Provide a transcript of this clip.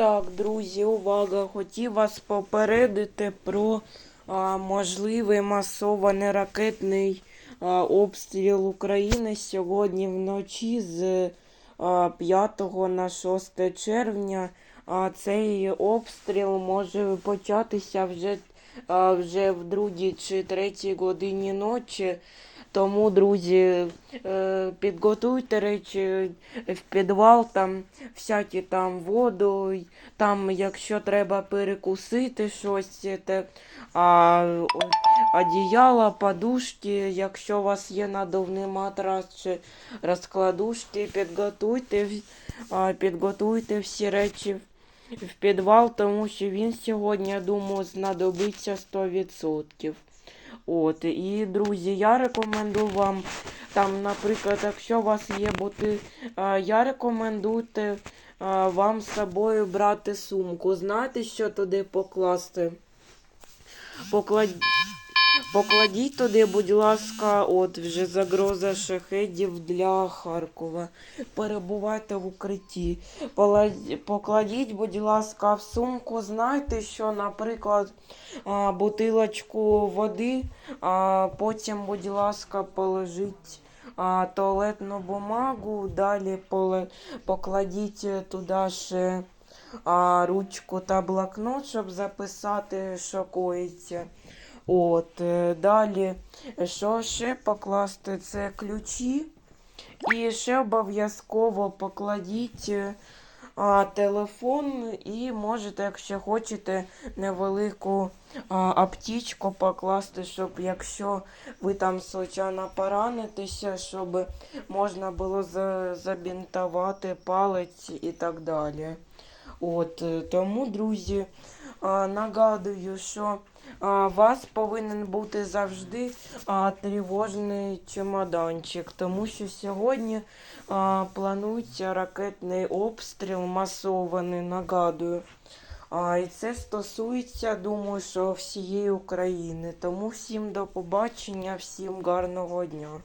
Так, друзі, увага! Хотів вас попередити про а, можливий масований ракетний а, обстріл України сьогодні вночі з а, 5 на 6 червня. А цей обстріл може початися вже, а, вже в другій чи третій годині ночі. Тому, друзі, е, підготуйте речі в підвал, там всякі там воду, там, якщо треба перекусити щось, те, а, одіяла, подушки, якщо у вас є надувний матрас чи розкладушки, підготуйте, підготуйте всі речі в підвал, тому що він сьогодні, я думаю, знадобиться 100%. От, і, друзі, я рекомендую вам, там, наприклад, якщо у вас є боти, е, я рекомендую е, вам з собою брати сумку. Знаєте, що туди покласти? Поклад... Покладіть туди, будь ласка, от вже загроза шахедів для Харкова. Перебувайте в укритті. Покладіть, будь ласка, в сумку. Знайте, що, наприклад, бутилочку води, а потім, будь ласка, положіть туалетну бумагу, далі покладіть туди ще ручку та блокнот, щоб записати, що коїться. От, е, далі, що ще покласти? Це ключі. І ще обов'язково покладіть е, а, телефон і можете, якщо хочете, невелику а, аптечку покласти, щоб якщо ви там случайно поранитеся, щоб можна було за- забінтувати палець і так далі. От, е, тому, друзі, нагадую, що вас повинен бути завжди тривожний чемоданчик, тому що сьогодні планується ракетний обстріл масований, нагадую. І це стосується, думаю, що всієї України. Тому всім до побачення, всім гарного дня.